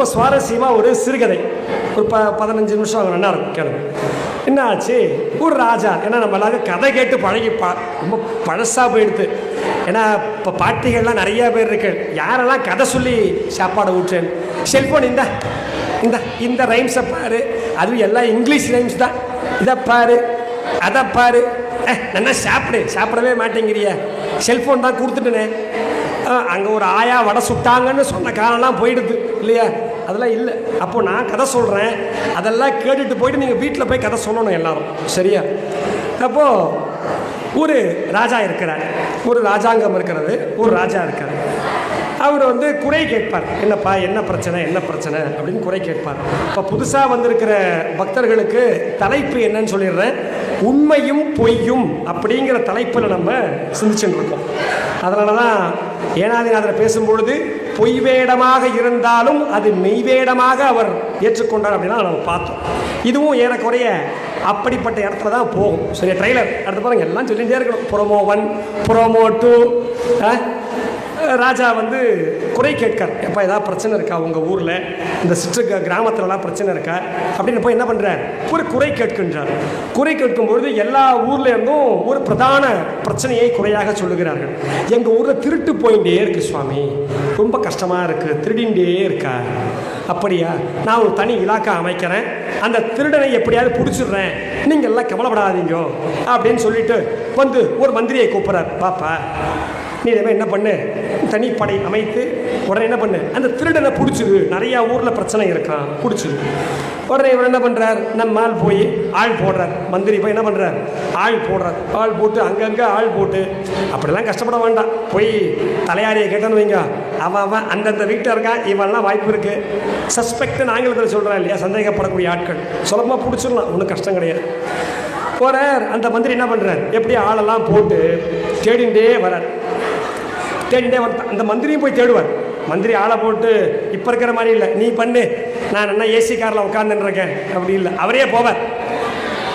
ரொம்ப சுவாரஸ்யமாக ஒரு சிறுகதை. ஒரு ப பதினஞ்சு நிமிஷம் அவங்க நல்லா இருக்கும் கேளுங்க. என்ன ஆச்சு? ஒரு ராஜா ஏன்னா நம்ம எல்லாரும் கதை கேட்டு பழகி பா ரொம்ப பழசாக போயிடுது. ஏன்னா இப்போ பாட்டிகள்லாம் நிறைய பேர் இருக்கு. யாரெல்லாம் கதை சொல்லி சாப்பாடை ஊற்றேன்? செல்ஃபோன் இந்த இந்த இந்த ரைம்ஸை பாரு. அதுவும் எல்லாம் இங்கிலீஷ் ரைம்ஸ் தான். இதை பாரு அதை பாரு. ஏ நல்லா சாப்பிடு. சாப்பிடவே மாட்டேங்கிறிய. செல்ஃபோன் தான் கொடுத்துட்டேனே. அங்கே ஒரு ஆயா வடை சுட்டாங்கன்னு சொன்ன காலம்லாம் போயிடுது இல்லையா? அதெல்லாம் இல்லை. அப்போ நான் கதை சொல்கிறேன் அதெல்லாம் கேட்டுட்டு போயிட்டு நீங்கள் வீட்டில் போய் கதை சொல்லணும் எல்லாரும். சரியா? அப்போது ஒரு ராஜா இருக்கிறார். ஒரு ராஜாங்கம் இருக்கிறது. ஒரு ராஜா இருக்கிறார். அவர் வந்து குறை கேட்பார். என்னப்பா என்ன பிரச்சனை? என்ன பிரச்சனை? அப்படின்னு குறை கேட்பார். இப்போ புதுசாக வந்திருக்கிற பக்தர்களுக்கு தலைப்பு என்னன்னு சொல்லிடுறேன். உண்மையும் பொய்யும் அப்படிங்கிற தலைப்பில் நம்ம சிந்திச்சுட்டு இருக்கோம். அதனால தான் ஏனாதிநாதர் பேசும்பொழுது பொய் வேடமாக இருந்தாலும் அது மெய்வேடமாக அவர் ஏற்றுக்கொண்டார் அப்படின்னா நம்ம பார்த்தோம். இதுவும் ஏறக்குறைய அப்படிப்பட்ட இடத்துல தான் போகும். சரி ட்ரைலர் அடுத்து பாருங்கள் எல்லாம் சொல்லிகிட்டே இருக்கணும். Promo one promo two Raja வந்து குறை கேட்கார். எப்போ ஏதாவது பிரச்சனை இருக்கா உங்கள் ஊரில்? இந்த சிற்று கிராமத்துலலாம் பிரச்சனை இருக்கா? அப்படின்னு போய் என்ன பண்ணுறார் ஒரு குறை கேட்கின்றார். குறை கேட்கும்பொழுது எல்லா ஊரில் இருந்தும் ஒரு பிரதான பிரச்சனையை குறையாக சொல்லுகிறார்கள். எங்கள் ஊரில் திருட்டு போயிட்டே இருக்கு சுவாமி. ரொம்ப கஷ்டமாக இருக்குது திருடிண்டே இருக்கா? அப்படியா. நான் ஒரு தனி இலாக்கா அமைக்கிறேன். அந்த திருடனை எப்படியாவது பிடிச்சிடுறேன். நீங்கள் எல்லாம் கவலைப்படாதீங்க. அப்படின்னு சொல்லிட்டு வந்து ஒரு மந்திரியை கூப்பிட்றார். பாப்பா நீ இதை என்ன பண்ணு? தனிப்படை அமைத்து உடனே என்ன பண்ணு? அந்த திருடனை பிடிச்சிரு நிறையா ஊரில் பிரச்சனை இருக்கான் பிடிச்சிரு உடனே இவர் என்ன பண்ணுறார் நம்ம ஆள் போய் ஆள் போடுறார். மந்திரி போய் என்ன பண்ணுறார் ஆள் போடுறார். ஆள் போட்டு அங்கங்கே ஆள் போட்டு அப்படிலாம் கஷ்டப்பட வேண்டாம். போய் தலையாரியை கேட்டேன்னு வைங்க. அவன் அவன் அந்தந்த வீட்டில் இருக்கான் இவன்லாம் வாய்ப்பு இருக்குது சஸ்பெக்ட்னு ஆங்கிலத்தில் சொல்கிறான் இல்லையா? சந்தேகப்படக்கூடிய ஆட்கள். சுலபமாக பிடிச்சிடலாம். ஒன்றும் கஷ்டம் கிடையாது. போகிறார் அந்த மந்திரி என்ன பண்ணுறார் எப்படி ஆளெல்லாம் போட்டு தேடிண்டே வரார். தேடிண்டே வந்து அந்த மந்திரியும் போய் தேடுவார். மந்திரி ஆளை போட்டு இப்போ இருக்கிற மாதிரி இல்லை. நீ பண்ணு. நான் என்ன ஏசி காரில் உட்காந்துருக்கேன் அப்படி இல்லை. அவரே போவார்.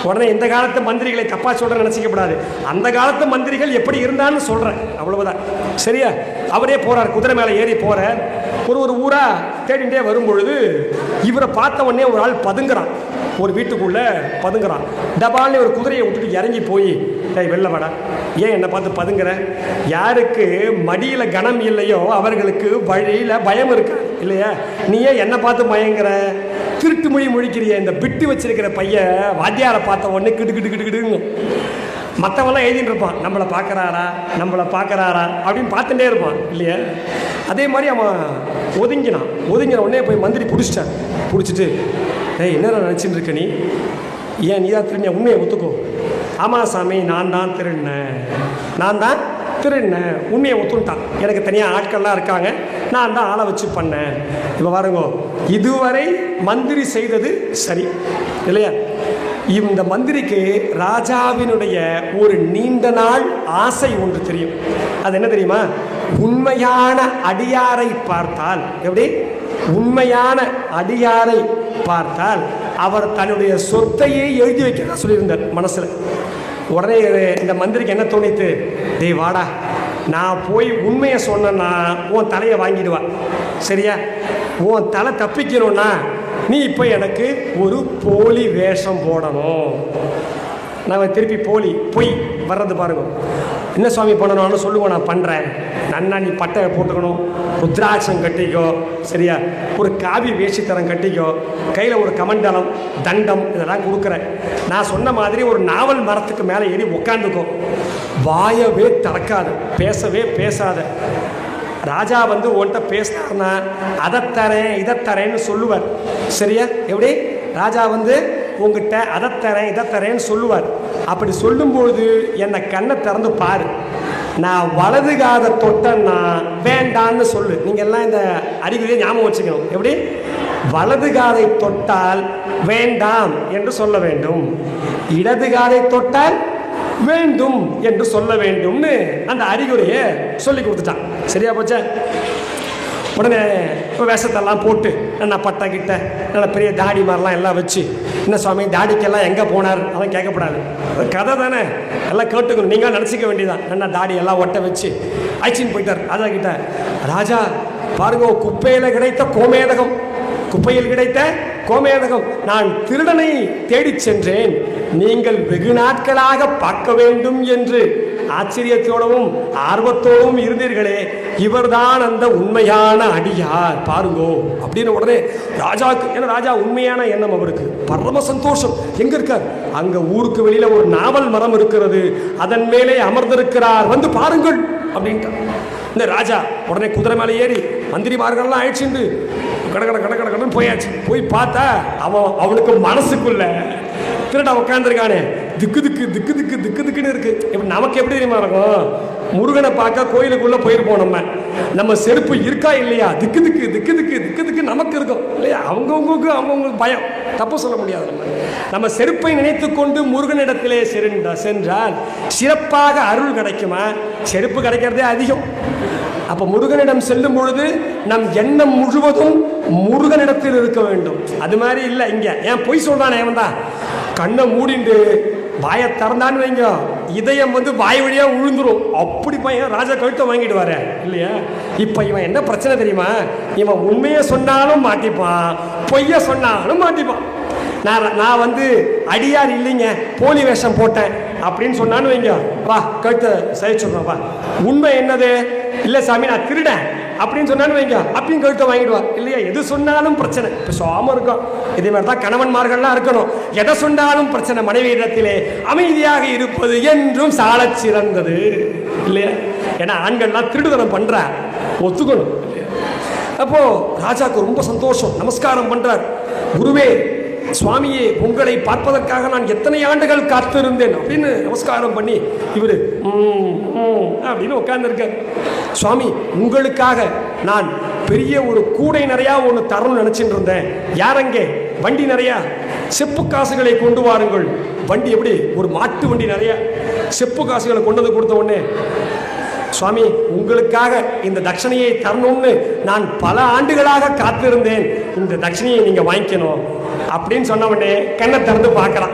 உடனே இந்த காலத்து மந்திரிகளை தப்பாக சொல்கிறேன் நினச்சிக்கப்படாது. அந்த காலத்து மந்திரிகள் எப்படி இருந்தான்னு சொல்கிறேன் அவ்வளவுதான். சரியா? அவரே போகிறார் குதிரை மேலே ஏறி போகிறார் ஒரு ஒரு ஊராக தேடிண்டே வரும்பொழுது இவரை பார்த்த உடனே ஒரு ஆள் பதுங்குறான். ஒரு வீட்டுக்குள்ளே பதுங்குறான். டபால்னு ஒரு குதிரையை விட்டுட்டு இறங்கி போய் டேய் வெளில வாடா. ஏன் என்னை பார்த்து பதுங்குற? யாருக்கு மடியில் கனம் இல்லையோ அவர்களுக்கு வழியில் பயம் இருக்கு? இல்லையா? நீ ஏன் என்னை பார்த்து பயங்குற திருட்டு மொழி முழிக்கிறிய இந்த பிட்டு வச்சிருக்கிற பையன் வாத்தியாரை பார்த்த உடனே கிடு கிடு கிடு கிடுங்க மற்றவெல்லாம் எழுதிட்டு இருப்பான். நம்மளை பார்க்குறாரா? நம்மளை பார்க்குறாரா? அப்படின்னு பார்த்துட்டே இருப்பான். இல்லையா? அதே மாதிரி அவன் ஒதுங்கினான். ஒதுங்கின உடனே போய் மந்திரி பிடிச்சிட்டான். பிடிச்சிட்டு ஏய் என்ன நினச்சிட்டு இருக்க நீ? ஏன் நீ தான் திருடிய உண்மையை ஒத்துக்கோ. ஆமாம் சாமி நான் தான் திருடினேன். நான் தான் திருடினேன். உண்மையை ஒத்துட்டான் எனக்கு தனியாக ஆட்கள்லாம் இருக்காங்க. நான் தான் ஆளை வச்சு பண்ணேன். இப்போ பாருங்க இதுவரை மந்திரி செய்தது சரி. இல்லையா? இந்த மந்திரிக்கு ராஜாவினுடைய ஒரு நீண்ட நாள் ஆசை ஒன்று தெரியும். அது என்ன தெரியுமா? உண்மையான அடியாரை பார்த்தால் எப்படி? உண்மையான அடியாரை பார்த்தால் அவர் தன்னுடைய சொத்தையே எழுதி வைக்கிறதா சொல்லியிருந்தார் மனசில். உடனே இந்த மந்திரிக்கு என்ன தோணித்து? டேய் வாடா. நான் போய் உண்மையை சொன்னேன்னா உன் தலையை வாங்கிடுவா. சரியா? உன் தலை தப்பிக்கணும்னா நீ இப்போ எனக்கு ஒரு போலி வேஷம் போடணும். நான் திருப்பி போலி பொய் வர்றது பாருங்க. என்ன சுவாமி பண்ணணும்னு சொல்லுவோம் நான் பண்ணுறேன் நன்னா நீ பட்டையை போட்டுக்கணும் ருத்ராட்சம் கட்டிக்கோ சரியா? ஒரு காவி வேஷித்தரம் கட்டிக்கோ கையில் ஒரு கமண்டலம் தண்டம் இதெல்லாம் கொடுக்குறேன். நான் சொன்ன மாதிரி ஒரு நாவல் மரத்துக்கு மேலே ஏறி உட்காந்துக்கோ வாயவே திறக்காது பேசவே பேசாத. ராஜா வந்து உன்கிட்ட பேசினார்னா அதை தரேன் இதை தரேன்னு சொல்லுவார். சரியா? எப்படி? ராஜா வந்து உங்ககிட்ட அதை தரேன் இதை தரேன்னு சொல்லுவார். அப்படி சொல்லும்பொழுது என்னை கண்ணை திறந்து பாரு. நான் வலது காதை தொட்டேன்னா வேண்டான்னு சொல்லு. நீங்கள்லாம் இந்த அறிகுறியை ஞாபகம் வச்சுக்கணும். எப்படி? வலது காதை தொட்டால் வேண்டாம் என்று சொல்ல வேண்டும். இடது காதை தொட்டால் வேண்டும் என்று சொல்ல வேண்டும்னு அந்த அறிகுறியை சொல்லி கொடுத்துட்டான். சரியா போச்சா? உடனே இப்போ விஷத்தெல்லாம் போட்டு நல்லா பட்டை கிட்ட நல்ல பெரிய தாடி மாதிரிலாம் எல்லாம் வச்சு என்ன சுவாமி தாடிக்கெல்லாம் எங்கே போனார்? அதெல்லாம் கேட்கப்படாது. கதை தானே? எல்லாம் கேட்டுக்கணும். நீங்களும் நினச்சிக்க வேண்டியதான் நல்லா தாடி எல்லாம் ஒட்ட வச்சு அழைச்சின்னு போயிட்டார் ராஜா கிட்ட. ராஜா பாருங்க குப்பையில் கிடைத்த கோமேதகம். குப்பையில் கிடைத்த கோமேதகம். நான் திருடனை தேடிச் சென்றேன். நீங்கள் வெகு நாட்களாக பார்க்க வேண்டும் என்று ஆச்சரியத்தோடவும் ஆர்வத்தோடும் இருந்தீர்களே. இவர்தான் அந்த உண்மையான அடியார். பாருங்கோ அப்படின்னு உடனே ராஜாவுக்கு ஏன்னா ராஜா உண்மையான எண்ணம் அவருக்கு. பரம சந்தோஷம். எங்க இருக்கார்? அங்க ஊருக்கு வெளியில ஒரு நாவல் மரம் இருக்கிறது. அதன் மேலே அமர்ந்திருக்கிறார். வந்து பாருங்கள் அப்படின்ட்டார். இந்த ராஜா உடனே குதிரை மேலே ஏறி மந்திரிமார்கள்லாம் அழைச்சிண்டு கட கட கட கட கடன் போயாச்சு. போய் பார்த்தா அவன் அவனுக்கு மனசுக்குள்ள திருடா உட்காந்துருக்கானே திக்கு திக்கு திக்கு திக்கு திக்கு திக்குன்னு இருக்கு. இப்ப நமக்கு எப்படி தெரியுமா இருக்கும்? முருகனை பார்க்க கோயிலுக்குள்ள போயிருப்போம் நம்ம. நம்ம செருப்பு இருக்கா இல்லையா? திக்கு திக்கு திக்கு திக்கு திக்கு திக்கு நமக்கு இருக்கும். இல்லையா? அவங்கவுங்களுக்கு அவங்கவுங்களுக்கு பயம். தப்பு சொல்ல முடியாது நம்ம. நம்ம செருப்பை நினைத்து கொண்டு முருகனிடத்திலே சென்றா சென்றால் சிறப்பாக அருள் கிடைக்குமா? செருப்பு கிடைக்கிறதே அதிகம். அப்போ முருகனிடம் செல்லும் பொழுது நம் எண்ணம் முழுவதும் முருகனிடத்தில் இருக்க வேண்டும். அது மாதிரி இல்லை இங்கே. ஏன் பொய் சொல்றானே அவன் தான் கண்ணை மூடிண்டு வாயை திறந்தான்னு வைங்க. இதயம் வந்து வாய் வழியா உழுந்துரும். அப்படி பையன் ராஜா கழுத்தை வாங்கிட்டு வர இல்லையா? இப்ப இவன் என்ன பிரச்சனை தெரியுமா? இவன் உண்மையை சொன்னாலும் மாட்டிப்பான் பொய்ய சொன்னாலும் மாட்டிப்பான். நான் நான் வந்து அடியார் இல்லைங்க போலி வேஷம் போட்டேன் அப்படின்னு சொன்னான்னு வைங்க. வா கழுத்தை சகிச்சுடுறோம் வா. உண்மை என்னது? இல்லை சாமி நான் திருடேன். அப்படின்னு சொன்னான்னு வைங்க. அப்பயும் கழுத்தை வாங்கிடுவா. இல்லையா எது சொன்னாலும் பிரச்சனை. இப்போ சோமம் இருக்கும் இதே மாதிரி தான் கணவன்மார்கள்லாம் இருக்கணும். எதை சொன்னாலும் பிரச்சனை. மனைவி இடத்திலே அமைதியாக இருப்பது என்றும் சால சிறந்தது. இல்லையா? ஏன்னா ஆண்கள்லாம் திருடுதனம் பண்ணுறா ஒத்துக்கணும். அப்போ ராஜாக்கு ரொம்ப சந்தோஷம். நமஸ்காரம் பண்றார். குருவே சுவாமியே உங்களை பார்ப்பதற்காக நான் எத்தனை ஆண்டுகள் காத்திருந்தேன் அப்படின்னு நமஸ்காரம் பண்ணி இவர் அப்படின்னு உட்கார்ந்துருக்கார். சுவாமி உங்களுக்காக நான் பெரிய ஒரு கூடை நிறையா ஒன்று தரணும்னு நினச்சிட்டு இருந்தேன். யாரங்கே வண்டி நிறையா? செப்பு காசுகளை கொண்டு வாருங்கள். வண்டி எப்படி? ஒரு மாட்டு வண்டி நிறையா? செப்பு காசுகளை கொண்டு வந்து கொடுத்த உடனே சுவாமி உங்களுக்காக இந்த தட்சணையை தரணும்னு நான் பல ஆண்டுகளாக காத்திருந்தேன். இந்த தட்சணையை நீங்கள் வாங்கிக்கணும். அப்படின்னு சொன்ன உடனே கண்ணை திறந்து பார்க்கலாம்.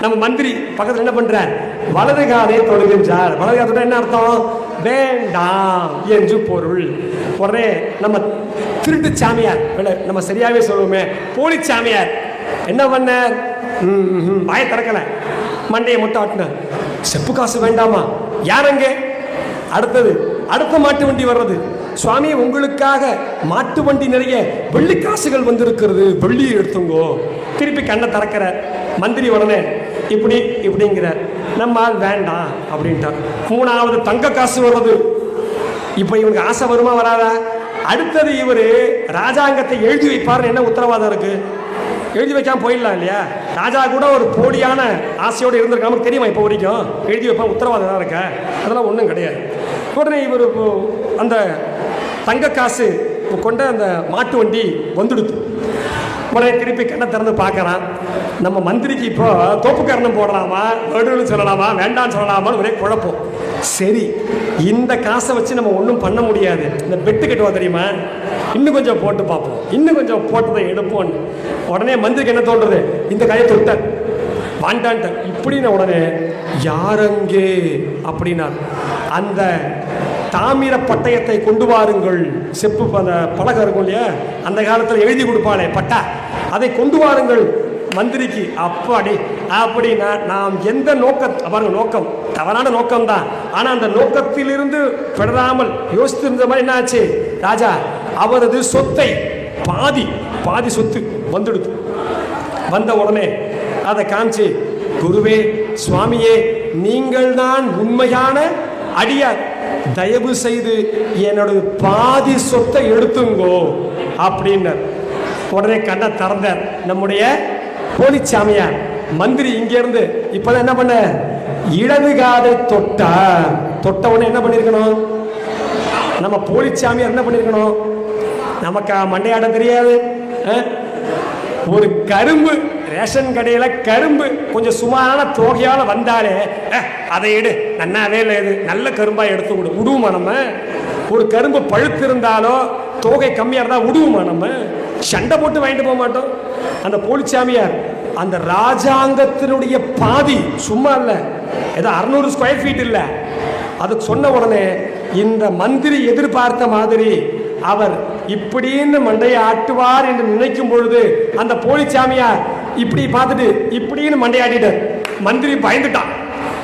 நம்ம மந்திரி பக்கத்தில் என்ன பண்றார்? வலது காலை தொழுகின்றார். வலது காலத்தோட என்ன அர்த்தம்? வேண்டாம் என்று பொருள். உடனே நம்ம திருட்டு சாமியார் நம்ம சரியாவே சொல்லுவோமே போலி சாமியார். என்ன பண்ணார்? ம், ம், ம், வாயை திறக்கல. மண்டையை முட்டை ஆட்டினார். செப்பு காசு வேண்டாமா? யாரங்க அடுத்தது அடுத்த மாட்டு வண்டி வர்றது. சுவாமி உங்களுக்காக மாட்டு வண்டி நிறைய வெள்ளி காசுகள் வந்திருக்கிறது. வெள்ளி எடுத்துங்கோ. திருப்பி கண்ணை திறக்கிற மந்திரி உடனே இப்படி இப்படிங்கிறார் நம்ம ஆள் வேண்டாம் அப்படின்ட்டார். மூணாவது தங்க காசு வர்றது. இப்போ இவனுக்கு ஆசை வருமா வராதா? அடுத்தது இவர் ராஜாங்கத்தை எழுதி வைப்பார்னு என்ன உத்தரவாதம் இருக்கு? எழுதி வைக்காம போயிடலாம் இல்லையா? ராஜா கூட ஒரு போலியான ஆசையோடு இருந்திருக்க நமக்கு தெரியுமா இப்போ வரைக்கும்? எழுதி வைப்பான் உத்தரவாதம் தான் இருக்க? அதெல்லாம் ஒன்றும் கிடையாது. உடனே இவர் இப்போ அந்த தங்க காசு கொண்ட அந்த மாட்டு வண்டி வந்துடுது. உடனே திருப்பி கண்ணை திறந்து பார்க்குறான். நம்ம மந்திரிக்கு இப்போ தோப்புக்கரணம் போடலாமா வேடுன்னு சொல்லலாமா வேண்டாம்னு சொல்லலாமான்னு ஒரே குழப்பம். சரி இந்த காசை வச்சு நம்ம ஒன்றும் பண்ண முடியாது. இந்த பெட்டு கட்டுவா தெரியுமா? இன்னும் கொஞ்சம் போட்டு பார்ப்போம். இன்னும் கொஞ்சம் போட்டதை எடுப்போம்னு உடனே மந்திரிக்கு என்ன தோன்றுறது இந்த கையை தொட்டேன். வாண்டான்ட்டேன். இப்படின்னு உடனே யாரங்கே அப்படின்னார். அந்த தாமிர பட்டயத்தை கொண்டு வாருங்கள். செப்பு அந்த பலகை இருக்கும் இல்லையா? அந்த காலத்தில் எழுதி கொடுப்பாளே பட்டா. அதை கொண்டு வாருங்கள். மந்திரிக்கு அப்பாடி அப்படின்னா நாம் எந்த நோக்க பாருங்க நோக்கம். தவறான நோக்கம் தான் ஆனால் அந்த நோக்கத்திலிருந்து பெறாமல் யோசித்திருந்த மாதிரி என்ன ஆச்சு? ராஜா அவரது சொத்தை பாதி பாதி சொத்து வந்துடுது. வந்த உடனே அதை காமிச்சு குருவே சுவாமியே நீங்கள் தான் உண்மையான அடியார். தயவு செய்து என்னோட பாதி சொத்தை எடுத்துங்கோ அப்படின்னார். உடனே கண்ணை திறந்தார். நம்முடைய போலிச்சாமியார் மந்திரி இங்க இருந்து இப்பதான் என்ன பண்ண? இடது காதை தொட்டார் தொட்ட உடனே என்ன பண்ணிருக்கணும்? நம்ம போலிச்சாமியார் என்ன பண்ணிருக்கணும்? நமக்கு மண்டையாட தெரியாது. ஒரு கரும்பு ரேஷன் கடையில கரும்பு கொஞ்சம் சுமாரான தொகையால வந்தாலே அதை எடு. நன்னாவே இல்லை இது. நல்ல கரும்பா எடுத்து விடு விடுவோமா நம்ம? ஒரு கரும்பு பழுத்து இருந்தாலோ தொகை கம்மியா இருந்தா விடுவோமா நம்ம? சண்டை போட்டு வாங்கிட்டு போக மாட்டோம். அந்த போலிச்சாமியார் அந்த ராஜாங்கத்தினுடைய பாதி சும்மா இல்லை ஏதோ அறுநூறு ஸ்கொயர் ஃபீட் இல்லை. அதுக்கு சொன்ன உடனே இந்த மந்திரி எதிர்பார்த்த மாதிரி அவர் இப்படின்னு மண்டையை ஆட்டுவார் என்று நினைக்கும் பொழுது அந்த போலிச்சாமியார் இப்படி பார்த்துட்டு இப்படின்னு மண்டையாட்டிட்டார் மந்திரி பயந்துட்டான்.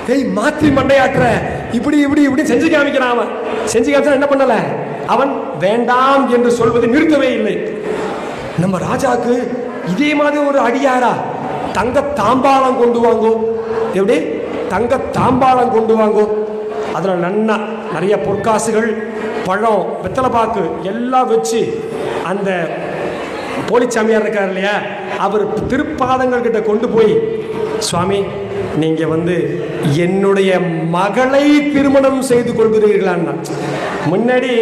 ஏய் மாத்தி மண்டையாட்டுற. இப்படி இப்படி இப்படி செஞ்சு காமிக்கிறான் அவன். செஞ்சு காமிச்சா என்ன பண்ணல? அவன் வேண்டாம் என்று சொல்வது நிறுத்தவே இல்லை. நம்ம ராஜாக்கு இதே மாதிரி ஒரு அடியாரா? தங்க தாம்பாளம் கொண்டு வாங்கோ. எப்படி? தங்க தாம்பாளம் கொண்டு வாங்கோ. அதில் நன்னா நிறைய பொற்காசுகள் பழம் வெத்தலைப்பாக்கு எல்லாம் வச்சு அந்த போலிச்சாமியார் இருக்கார் இல்லையா? அவர் பாதங்கள் கிட்ட கொண்டு போய் சுவாமி நீங்க வந்து என்னுடைய மகளை திருமணம் செய்து கொள்கிறீர்களான்னா முன்னாடி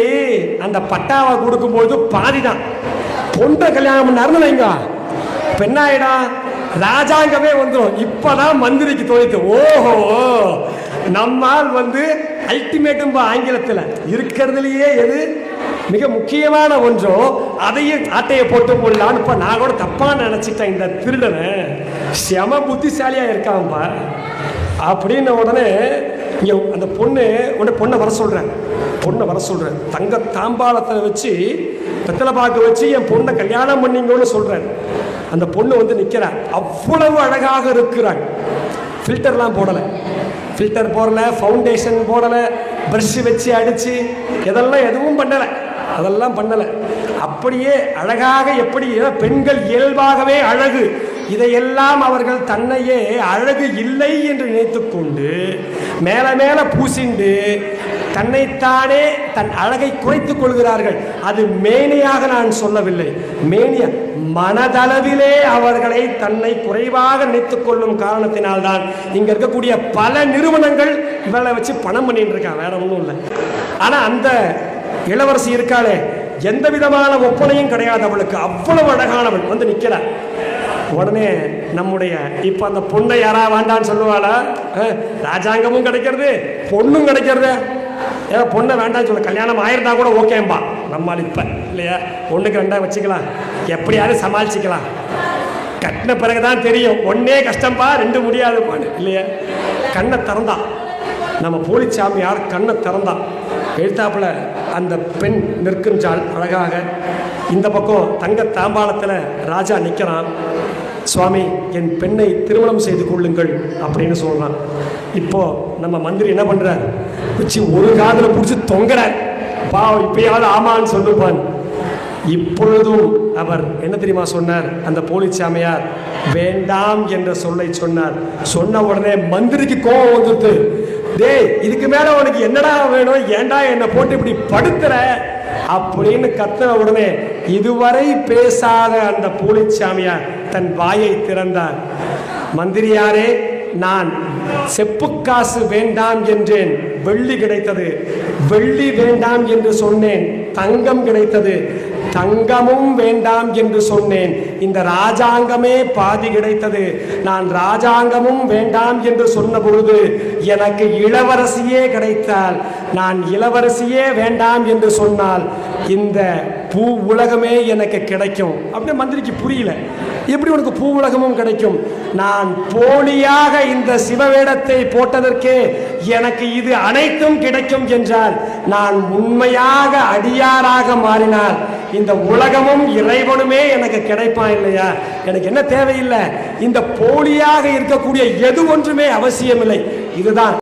அந்த பட்டாவை கொடுக்கும்போது பாதி தான். பொண்ணை கல்யாணம் பண்ணாருன்னு வைங்க. பெண்ணாயிடா ராஜாங்கமே வந்துடும் இப்பதான் மந்திரிக்கு தோணித்து ஓஹோ நம்மால் வந்து அல்டிமேட்டும் ஆங்கிலத்தில் இருக்கிறதுலையே எது? மிக முக்கியமான ஒன்றும் அதையும் ஆட்டையை போட்டு போடலான்னு இப்போ நான் கூட தப்பாக நினச்சிட்டேன் இந்த திருடனை. செம புத்திசாலியாக இருக்கான்ப்பா. அப்படின்ன உடனே இங்கே அந்த பொண்ணு உடனே பொண்ணை வர சொல்கிறேன் பொண்ணை வர சொல்கிறேன் தங்க தாம்பாளத்தை வச்சு வெத்தலை பாக்கு வச்சு என் பொண்ணை கல்யாணம் பண்ணிங்கன்னு சொல்கிறேன் அந்த பொண்ணு வந்து நிற்கிறாள் அவ்வளவு அழகாக இருக்கிறாள். ஃபில்டர்லாம் போடலை. ஃபில்டர் போடலை ஃபவுண்டேஷன் போடலை ப்ரஷ் வச்சு அடித்து இதெல்லாம் எதுவும் பண்ணலை. அதெல்லாம் பண்ணலை. அப்படியே அழகாக எப்படி பெண்கள் இயல்பாகவே அழகு இதையெல்லாம் அவர்கள் தன்னையே அழகு இல்லை என்று நினைத்துக்கொண்டு மேல மேல பூசிண்டு தன்னைத்தானே தன் அழகை குறைத்துக் கொள்கிறார்கள். அது மேனியாக நான் சொல்லவில்லை. மேனியா மனதளவிலே அவர்களை தன்னை குறைவாக நினைத்துக் கொள்ளும் காரணத்தினால்தான் இங்க இருக்கக்கூடிய பல நிறுவனங்கள் இவளை வச்சு பணம் பண்ணிட்டு இருக்கான் வேற ஒன்றும் இல்லை. ஆனா அந்த இளவரசி இருக்காளே எந்த விதமான ஒப்பனையும் கிடையாது அவளுக்கு. அவ்வளவு அழகானவள். வந்து நிற்கிறாள் உடனே நம்முடைய இப்போ அந்த பொண்ணை யாரா வேண்டான்னு சொல்லுவாளா? ராஜாங்கமும் கிடைக்கிறது பொண்ணும் கிடைக்கிறது. ஏன்னா பொண்ணை வேண்டாம்னு சொல்ல. கல்யாணம் ஆயிருந்தா கூட ஓகேம்பா. நம்மால் இப்போ இல்லையா? ஒன்றுக்கு ரெண்டா வச்சுக்கலாம். எப்படியாவது சமாளிச்சுக்கலாம். கட்டின பிறகு தான் தெரியும். ஒன்னே கஷ்டம்பா ரெண்டு முடியாதுப்பான்னு இல்லையா? கண்ணை திறந்தான் நம்ம போலிச்சாமியார் கண்ணை திறந்தான் எழுத்தாப்புல அந்த பெண் நிற்கின்றாள் அழகாக. இந்த பக்கம் தங்க தாம்பாளத்தில் ராஜா நிற்கிறான் சுவாமி என் பெண்ணை திருமணம் செய்து கொள்ளுங்கள் அப்படின்னு சொல்கிறான் இப்போ நம்ம மந்திரி என்ன பண்ணுறார் வச்சு ஒரு காதில் பிடிச்சி தொங்குறார். பாவம் இப்பயாவது ஆமான்னு சொல்லுப்பான். இப்பொழுதும் அவர் என்ன தெரியுமா சொன்னார்? அந்த போலிச்சாமியார் வேண்டாம் என்ற சொல்லை சொன்னார். சொன்ன உடனே மந்திரிக்கு கோபம் வந்துட்டு டேய் இதுக்கு மேல உனக்கு என்னடா வேணும்? ஏன்டா என்னை போட்டு இப்படி படுத்துற? அப்படின்னு கத்துன உடனே இதுவரை பேசாத அந்த பூலிச்சாமியார் தன் வாயை திறந்தார் மந்திரியாரே நான் செப்பு காசு வேண்டாம் என்றேன். வெள்ளி கிடைத்தது. வெள்ளி வேண்டாம் என்று சொன்னேன். தங்கம் கிடைத்தது. தங்கமும் வேண்டாம் என்று சொன்னேன். இந்த ராஜாங்கமே பாதி கிடைத்தது. நான் ராஜாங்கமும் வேண்டாம் என்று சொன்ன பொழுது எனக்கு இளவரசியே கிடைத்தால் நான் இளவரசியே வேண்டாம் என்று சொன்னால் இந்த பூ உலகமே எனக்கு கிடைக்கும். அப்படின்னு மந்திரிக்கு புரியல. எப்படி உனக்கு பூ உலகமும் கிடைக்கும்? நான் போலியாக இந்த சிவவேடத்தை போட்டதற்கே எனக்கு இது அனைத்தும் கிடைக்கும் என்றால் நான் உண்மையாக அடியாராக மாறினால் இந்த உலகமும் இறைவனுமே எனக்கு கிடைப்பான் இல்லையா? எனக்கு என்ன தேவையில்லை? இந்த போலியாக இருக்கக்கூடிய எது ஒன்றுமே அவசியமில்லை. இதுதான்.